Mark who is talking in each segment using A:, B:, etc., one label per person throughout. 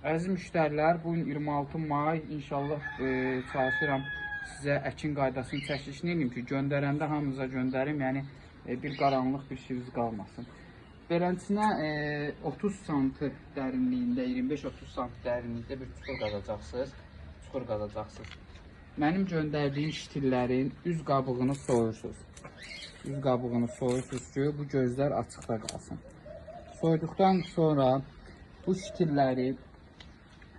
A: Əziz müştərilər, bu gün 26 may inşallah e, çalışıram sizə əkin qaydasını çəkilişini edeyim ki, göndərəndə hamınıza göndərim, yəni e, bir qaranlıq bir şeyiniz qalmasın. Beləsinə e, 30 sm dərinliyində, 25-30 sm dərinlikdə bir çuxur qazacaqsınız. Çuxur qazacaqsınız. Mənim göndərdiyim ştillərin üz qabığını soyursunuz. Üz qabığını soyursunuz ki, bu gözlər açıqda qalsın. Soyduqdan sonra bu ştilləri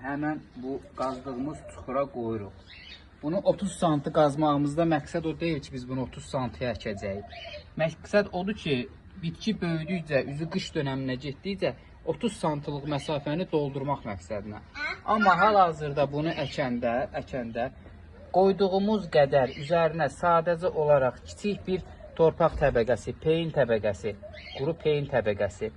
A: həmən bu qazdığımız çuxura qoyuruq. Bunu 30 sm qazmağımızda məqsəd o deyil ki, biz bunu 30 sm-yə əkəcəyik. Məqsəd odur ki, bitki böyüdükcə, üzü qış dövrünə getdikcə 30 sm-lıq məsafəni doldurmaq məqsədinə. Amma hal-hazırda bunu əkəndə, əkəndə qoyduğumuz qədər üzərinə sadəcə olaraq kiçik bir torpaq təbəqəsi, peyin təbəqəsi, quru peyin təbəqəsi,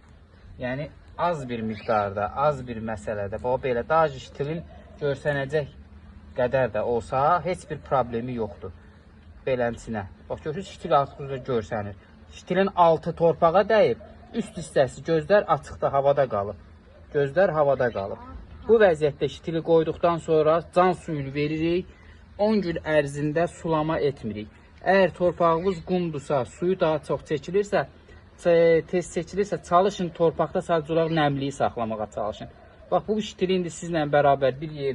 A: yəni az bir miqdarda, az bir məsələdə, bax belə daha stilin görsənəcək qədər də olsa, heç bir problemi yoxdur. Beləsinə. Bax görürsüz, stil artıq görsənir. Stilin altı torpağa dəyib, üst hissəsi gözlər açıqda havada qalıb. Gözlər havada qalıb. Bu vəziyyətdə stili qoyduqdan sonra can suyunu veririk. 10 gün ərzində sulama etmirik. Əgər torpağımız qumdursa, suyu daha çox çəkilirsə, tez çəkilirsə, çalışın torpaqda sadəcə olaraq nəmliyi saxlamağa çalışın. Bax bu stili indi sizlə bərabər bir yerdə